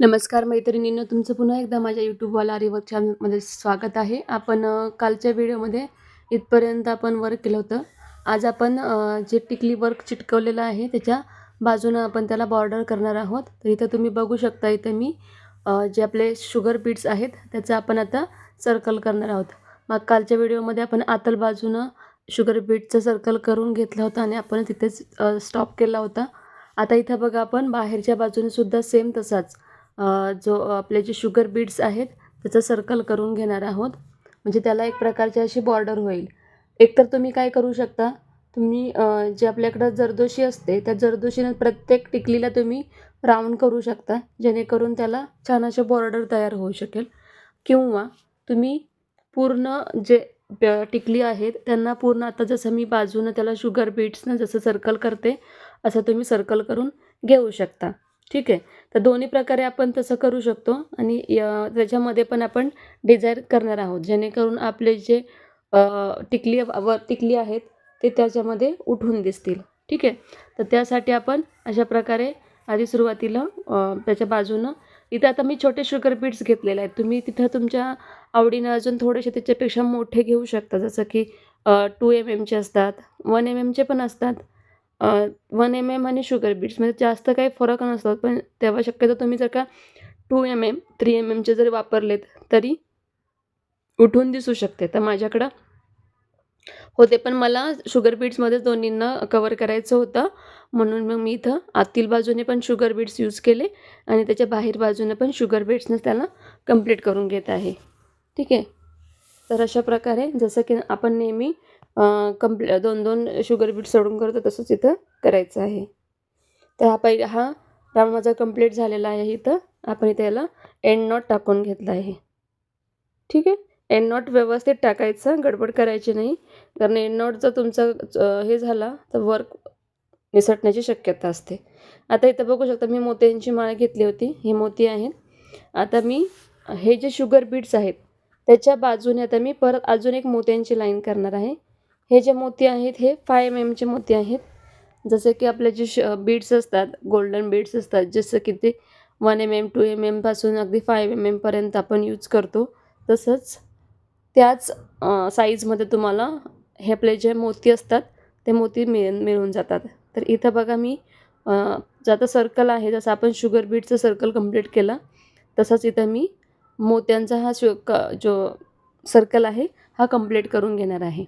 नमस्कार मैत्रिणींनो तुमचं पुन्हा एकदा माझ्या यूट्यूबवाला रिवर्क चॅनलमध्ये स्वागत आहे. आपण कालच्या व्हिडिओमध्ये इथपर्यंत आपण वर्क केलं होतं. आज आपण जे टिकली वर्क चिटकवलेलं आहे त्याच्या बाजूनं आपण त्याला बॉर्डर करणार आहोत. तर इथं तुम्ही बघू शकता इथं मी जे आपले शुगर बीट्स आहेत त्याचं आपण आता सर्कल करणार आहोत. मग कालच्या व्हिडिओमध्ये आपण आतल बाजूनं शुगर बीटचं सर्कल करून घेतलं होतं आणि आपण तिथेच स्टॉप केला होता. आता इथं बघा आपण बाहेरच्या बाजूने सुद्धा सेम तसाच. जो आपले जे शुगर बीड्स आहेत त्याचं सर्कल करून घेणार आहोत. म्हणजे त्याला एक प्रकारची अशी बॉर्डर होईल. एकतर तुम्ही काय करू शकता तुम्ही जे आपल्याकडं जरदोशी असते त्या जरदोशीनं प्रत्येक टिकलीला तुम्ही राऊंड करू शकता जेणेकरून त्याला छान असे बॉर्डर तयार होऊ शकेल. किंवा तुम्ही पूर्ण जे टिकली आहेत त्यांना पूर्ण आता जसं मी बाजूनं त्याला शुगर बीट्सनं जसं सर्कल करते असं तुम्ही सर्कल करून घेऊ शकता. ठीक आहे? तर दोन्ही प्रकारे आपण तसं करू शकतो आणि त्याच्यामध्ये पण आपण डिझायर करणार आहोत. जेणेकरून आपले जे टिकली व टिकली आहेत ते त्याच्यामध्ये उठून दिसतील. ठीक आहे? तर त्यासाठी आपण अशा प्रकारे आधी सुरुवातीला त्याच्या बाजूनं इथं आता मी छोटे शुगर बीट्स घेतलेले आहेत. तुम्ही तिथं तुमच्या आवडीनं अजून थोडेसे त्याच्यापेक्षा मोठे घेऊ शकता. जसं की टू एम एमचे असतात वन एम एमचे पण असतात. वन एम एम आणि शुगर बीट्समध्ये जास्त काही फरक नसतात पण तेव्हा शक्यतो तुम्ही जर का two M M three M एमचे जरी वापरलेत तरी उठून दिसू शकते. तर माझ्याकडं होते पण मला शुगर बीट्समध्येच दोन्हींना कवर करायचं होतं. म्हणून मग मी इथं आतील बाजूने पण शुगर बीट्स यूज केले आणि त्याच्या बाहेर बाजूने पण शुगर बीट्सनंच त्याला कंप्लीट करून घेत आहे. ठीक आहे? तर अशा प्रकारे जसं की आपण नेहमी कंप्ल दोन दोन शुगर बीट सोडून करतो तसंच इथं करायचं आहे. तर हा पहिला हा राऊंड माझा कंप्लीट झालेला आहे इथं. आपण इथे याला एंड नॉट टाकून घेतला आहे. ठीक आहे? एंड नॉट व्यवस्थित टाकायचं गडबड करायची नाही. कारण एंड नॉट जर तुमचं हे झाला तर वर्क निसटण्याची शक्यता असते. आता इथं बघू शकता मी मोत्यांची माळ घेतली होती. ही मोती आहेत. आता मी हे जे शुगर बीट्स आहेत त्याच्या बाजूने आता मी परत अजून एक मोत्यांची लाईन करणार आहे. हे जे मोती आहेत हे फाय एम एमचे मोती आहेत. जसे की आपले जे श बीड्स असतात गोल्डन बीड्स असतात जसं की ते one M M two M एमपासून अगदी फाय एम एमपर्यंत आपण यूज करतो. तसंच त्याच साईजमध्ये तुम्हाला हे आपले जे मोती असतात ते मोती मिळ मिळून जातात. तर इथं बघा मी ज्याचा आता सर्कल आहे जसं आपण शुगर बीटचं सर्कल कंप्लीट केला तसंच इथं मी मोत्यांचा हा शु क जो सर्कल आहे हा कंप्लीट करून घेणार आहे.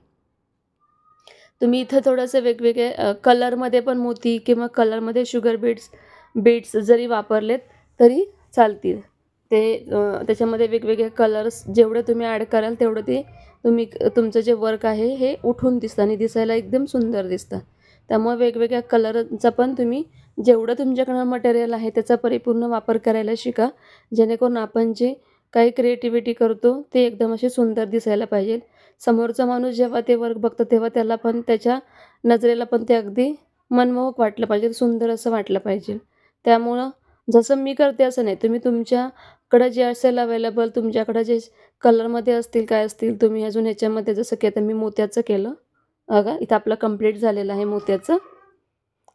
तुम्ही इथं थोडंसं वेगवेगळे कलरमध्ये पण मोती किंवा कलरमध्ये शुगर बीट्स बीट्स जरी वापरलेत तरी चालतील. ते त्याच्यामध्ये वेगवेगळे कलर्स जेवढे तुम्ही ॲड कराल तेवढं ते तुम्ही तुमचं जे वर्क आहे हे उठून दिसतं आणि दिसायला एकदम सुंदर दिसतं. त्यामुळे वेगवेगळ्या कलरचा पण तुम्ही जेवढं तुमच्याकडं मटेरियल आहे त्याचा परिपूर्ण वापर करायला शिका. जेणेकरून आपण जे काही क्रिएटिव्हिटी करतो ते एकदम असे सुंदर दिसायला पाहिजे. समोरचा माणूस जेव्हा ते वर्क बघतो तेव्हा त्याला पण त्याच्या नजरेला पण ते अगदी मनमोहक वाटलं पाहिजे सुंदर असं वाटलं पाहिजे. त्यामुळं जसं मी करते असं नाही तुम्ही तुमच्याकडं जे असेल अवेलेबल तुमच्याकडं जे कलरमध्ये असतील काय असतील तुम्ही अजून ह्याच्यामध्ये जसं की आता मी मोत्याचं केलं. बघा इथं आपलं कंप्लीट झालेलं आहे मोत्याचं.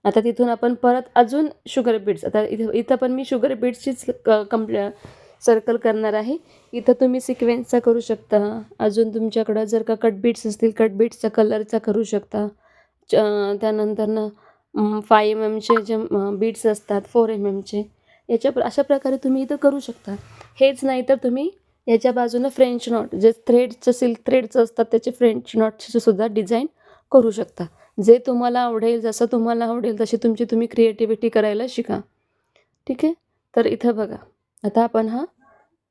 आता तिथून आपण परत अजून शुगर बीट्स आता इथं इथं पण मी शुगर बीट्सचीच क कंप्ले सर्कल करणार आहे. इथं तुम्ही सिक्वेन्सचा करू शकता. अजून तुमच्याकडं जर का कट बीट्स असतील कट बीट्सचा कलरचा करू शकता. च त्यानंतरनं फाय एम एमचे जे बीट्स असतात फोर एम एमचे याच्या अशा प्रकारे तुम्ही इथं करू शकता. हेच नाही तर तुम्ही याच्या बाजूनं फ्रेंच नॉट जे थ्रेडचं सिल्क थ्रेडचं असतात त्याचे फ्रेंच नॉटचे सुद्धा डिझाईन करू शकता. जे तुम्हाला आवडेल जसं तुम्हाला आवडेल तशी तुमची तुम्ही क्रिएटिव्हिटी करायला शिका. ठीक आहे? तर इथं बघा. आता आपण हा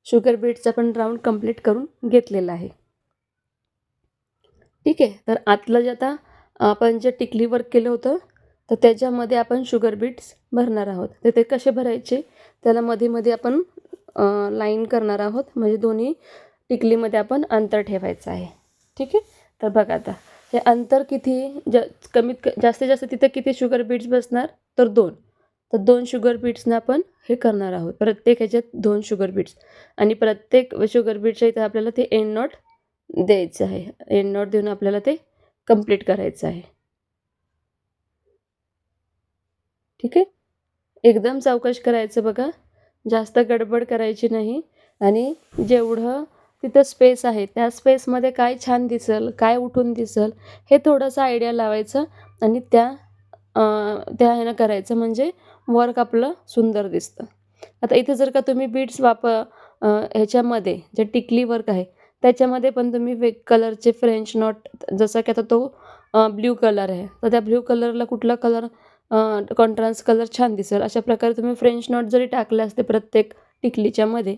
शुगर बीटचा पण राऊंड कंप्लीट करून घेतलेला आहे. ठीक आहे तर आतलं जे आता आपण जे टिकली वर्क केलं होतं तर त्याच्यामध्ये आपण शुगर बीट्स भरणार आहोत. तर ते कसे भरायचे? त्याला मध्ये मध्ये आपण लाईन करणार आहोत. म्हणजे दोन्ही टिकलीमध्ये आपण अंतर ठेवायचं आहे. ठीक आहे? तर बघा आता हे अंतर किती ज कमीत जास्तीत जास्त तिथे किती शुगर बीट्स बसणार? तर दोन. तर दोन शुगर बीट्सना आपण हे करणार आहोत. प्रत्येक ह्याच्यात दोन शुगर बीट्स आणि प्रत्येक शुगर बीटच्या इथं आपल्याला ते एंड नॉट द्यायचं आहे. एंड नॉट देऊन आपल्याला ते कंप्लीट करायचं आहे. ठीक आहे? एकदम चौकश करायचं बघा. जास्त गडबड करायची नाही. आणि जेवढं तिथं स्पेस आहे त्या स्पेसमध्ये काय छान दिसल काय उठून दिसल हे थोडंसं आयडिया लावायचं आणि त्या त्या ह्यानं करायचं म्हणजे वर्क आपलं सुंदर दिसतं. आता इथे जर का तुम्ही बीड्स वाप ह्याच्यामध्ये जे टिकली वर्क आहे त्याच्यामध्ये पण तुम्ही वेग कलरचे फ्रेंच नॉट जसं की आता तो ब्ल्यू कलर आहे. तर त्या ब्ल्यू कलरला कुठला कलर कॉन्ट्रान्स कलर छान दिसेल. अशा प्रकारे तुम्ही फ्रेंच नॉट जरी टाकले असते प्रत्येक टिकलीच्यामध्ये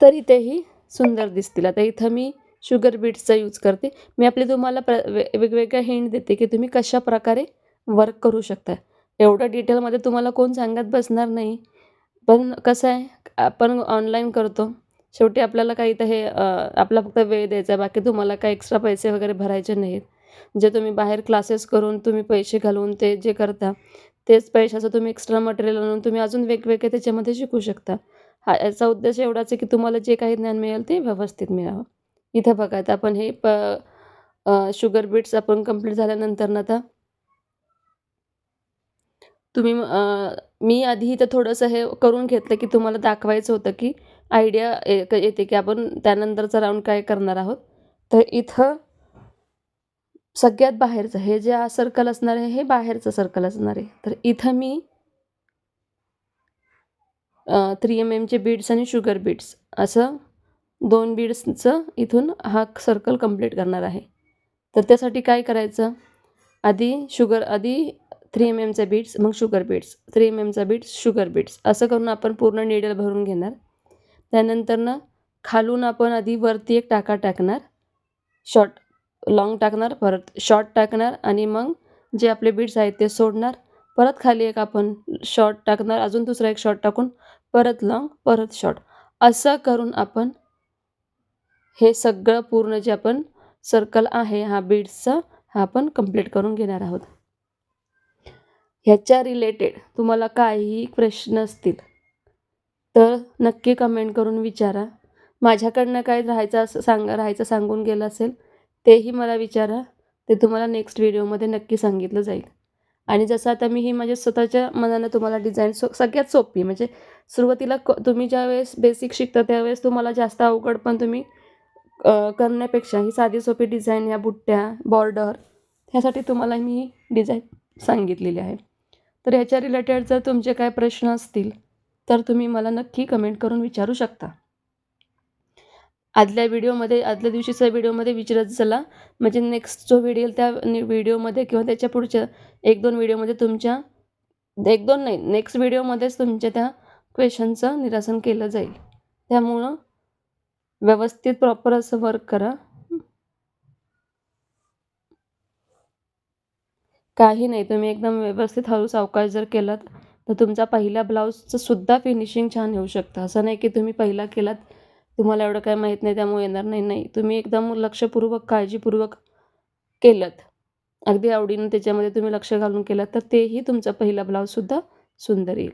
तरी तेही सुंदर दिसतील. आता इथं मी शुगर बीट्सचा यूज करते. मी आपली तुम्हाला प्र वेगवेगळ्या हिंट देते की तुम्ही कशा प्रकारे वर्क करू शकता. एवढं डिटेलमध्ये तुम्हाला कोण सांगत बसणार नाही. पण कसं आहे आपण ऑनलाईन करतो. शेवटी आपल्याला काही तर हे आपला फक्त वेळ द्यायचा आहे. बाकी तुम्हाला काही एक्स्ट्रा पैसे वगैरे भरायचे नाहीत. जे तुम्ही बाहेर क्लासेस करून तुम्ही पैसे घालून ते जे करता तेच पैशाचं तुम्ही एक्स्ट्रा मटेरियल आणून तुम्ही अजून वेगवेगळे त्याच्यामध्ये शिकू शकता. हा याचा उद्देश एवढाच आहे की तुम्हाला जे काही ज्ञान मिळेल ते व्यवस्थित मिळावं. इथं बघा आता आपण हे प शुगर बीट्स आपण कंप्लीट झाल्यानंतर ना आता तुम्ही मी आधी इथं थोडंसं हे करून घेतलं की तुम्हाला दाखवायचं होतं की आयडिया येते की आपण त्यानंतरचा राऊंड काय करणार आहोत. तर इथं सगळ्यात बाहेरचं हे जे सर्कल असणार आहे हे बाहेरचं सर्कल असणार आहे. तर इथं मी थ्री एम एमचे बीड्स आणि शुगर बीड्स असं दोन बीड्सचं इथून हा सर्कल कंप्लीट करणार आहे. तर त्यासाठी काय करायचं? आधी शुगर आधी थ्री एम एमचा बीट्स मग शुगर बीट्स थ्री एम एमचा बीट्स शुगर बीट्स असं करून आपण पूर्ण निडल भरून घेणार. त्यानंतर ना खालून आपण आधी वरती एक टाका टाकणार. शॉर्ट लाँग टाकणार परत शॉर्ट टाकणार आणि मग जे आपले बीट्स आहेत ते सोडणार. परत खाली एक आपण शॉर्ट टाकणार अजून दुसरा एक शॉर्ट टाकून परत लाँग परत शॉर्ट असं करून आपण हे सगळं पूर्ण जे आपण सर्कल आहे हा बीड्सचा हा आपण कंप्लीट करून घेणार आहोत. ह्याच्या रिलेटेड तुम्हाला काहीही प्रश्न असतील तर नक्की कमेंट करून विचारा. माझ्याकडनं काय राहायचं असं सांग राहायचं सांगून गेलं असेल तेही मला विचारा. ते तुम्हाला नेक्स्ट व्हिडिओमध्ये नक्की सांगितलं जाईल. आणि जसं आता मी ही माझ्या स्वतःच्या मनानं तुम्हाला डिझाईन सो सगळ्यात सोपी म्हणजे सुरुवातीला क तुम्ही ज्यावेळेस बेसिक शिकता त्यावेळेस तुम्हाला जास्त अवघड पण तुम्ही करण्यापेक्षा ही साधी सोपी डिझाईन या बुट्ट्या बॉर्डर ह्यासाठी तुम्हाला मी डिझाईन सांगितलेली आहे. तर ह्याच्या रिलेटेड जर तुमचे काय प्रश्न असतील तर तुम्ही मला नक्की कमेंट करून विचारू शकता. आदल्या व्हिडिओमध्ये आदल्या दिवशीचा व्हिडिओमध्ये विचारत चला. म्हणजे नेक्स्ट जो व्हिडिओ त्या व्हिडिओमध्ये किंवा त्याच्या पुढच्या एक दोन व्हिडिओमध्ये तुमच्या एक दोन नाही नेक्स्ट व्हिडिओमध्येच तुमच्या त्या क्वेश्चनचं निरासन केलं जाईल. त्यामुळं व्यवस्थित प्रॉपर असं वर्क करा. काही नाही तुम्ही एकदम व्यवस्थित हळू सावकाश जर केलात तर तुमचा पहिल्या ब्लाऊजचं सुद्धा फिनिशिंग छान येऊ शकतं. असं नाही की तुम्ही पहिला केलात तुम्हाला एवढं काय माहीत नाही त्यामुळे येणार नाही. नाही तुम्ही एकदम लक्षपूर्वक काळजीपूर्वक केलं अगदी आवडीनं त्याच्यामध्ये तुम्ही लक्ष घालून केलं तर तेही तुमचा पहिला ब्लाऊजसुद्धा सुंदर येईल.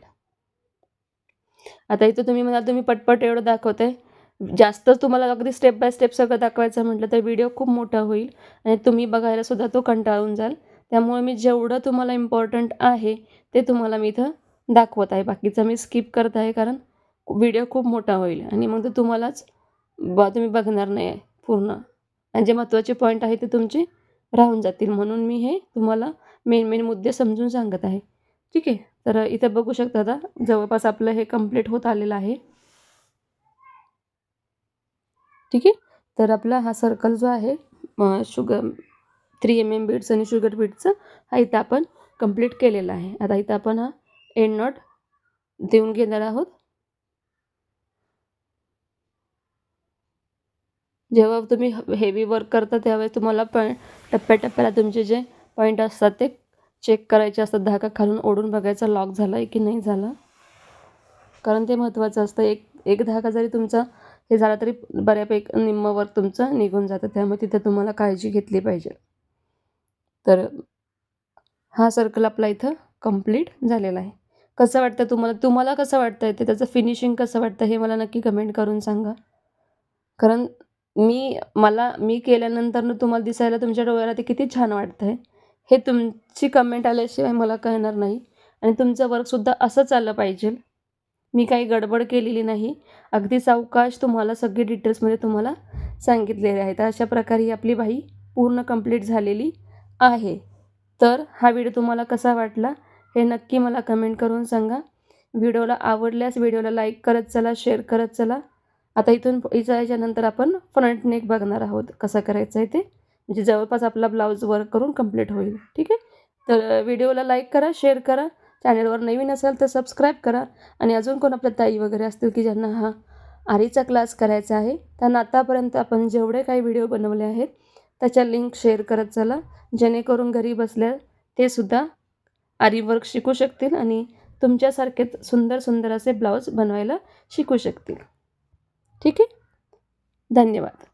आता इथं तुम्ही म्हणाल तुम्ही पटपट एवढं दाखवताय. जास्तच तुम्हाला अगदी स्टेप बाय स्टेप सगळं दाखवायचं म्हटलं तर व्हिडिओ खूप मोठा होईल. आणि तुम्ही बघायला सुद्धा तो कंटाळून जाल. त्यामुळे मी जेवढं तुम्हाला इम्पॉर्टंट आहे ते तुम्हाला मी इथं दाखवत आहे. बाकीचं मी स्किप करत आहे कारण व्हिडिओ खूप मोठा होईल. आणि मग ते तुम्हालाच बा तुम्ही बघणार नाही आहे पूर्ण. आणि जे महत्त्वाचे पॉईंट आहे ते तुमचे राहून जातील. म्हणून मी हे तुम्हाला मेन मेन मुद्दे समजून सांगत आहे. ठीक आहे? तर इथं बघू शकता आता जवळपास आपलं हे कंप्लीट होत आलेलं आहे. ठीक आहे? तर आपला हा सर्कल जो आहे sugar three M M beads आणि शुगर बीट्सचं हा इथं आपण कंप्लीट केलेला आहे. आता इथं आपण हा एंड नॉट देऊन घेणार आहोत. जेव्हा तुम्ही हेवी वर्क करता त्यावेळेस तुम्हाला पॉईंट टप्प्याटप्प्याला तुमचे जे पॉईंट असतात ते चेक करायचे असतात. धागा खालून ओढून बघायचा लॉक झाला आहे की नाही झाला. कारण ते महत्त्वाचं असतं. एक एक धागा जरी तुमचा हे झाला तरी बऱ्यापैकी निम्म वर्क तुमचं निघून जातं. त्यामुळे तिथे तुम्हाला काळजी घेतली पाहिजे. तर हा सर्कल आपला इथं कंप्लीट झालेला आहे. कसं वाटतं तुम्हाला? तुम्हाला कसं वाटतं आहे ते त्याचं फिनिशिंग कसं वाटतं? हे मला नक्की कमेंट करून सांगा. कारण मी मला मी केल्यानंतर तुम्हाला दिसायला तुमच्या डोळ्याला ते किती छान वाटतं आहे हे तुमची कमेंट आल्याशिवाय मला कळणार नाही. आणि तुमचं वर्कसुद्धा असंच आलं पाहिजे. मी काही गडबड केलेली नाही. अगदी सावकाश तुम्हाला सगळे डिटेल्समध्ये तुम्हाला सांगितलेले आहेत. अशा प्रकारे ही आपली बाही पूर्ण कंप्लीट झालेली. आहे. तर हा व्हिडिओ तुम्हाला कसा वाटला हे नक्की मला कमेंट करून सांगा. व्हिडिओला आवडल्यास व्हिडिओला लाईक करत चला शेअर करत चला. आता इथून इथं याच्यानंतर आपण फ्रंट नेक बघणार आहोत कसा करायचं आहे ते. म्हणजे जवळपास आपला ब्लाऊज वर्क करून कंप्लीट होईल. ठीक आहे? तर व्हिडिओला लाईक करा शेअर करा. चॅनलवर नवीन असाल तर सबस्क्राईब करा. आणि अजून कोण आपल्या ताई वगैरे असतील की ज्यांना हा आरीचा क्लास करायचा आहे त्यांना आतापर्यंत आपण जेवढे काही व्हिडिओ बनवले आहेत त्याच्या लिंक शेअर करत चला. जेणेकरून घरी बसल्या ते सुद्धा आरी वर्क शिकू शकतील आणि तुमच्यासारखेच सुंदर सुंदर असे ब्लाऊज बनवायला शिकू शकतील. ठीक आहे? धन्यवाद.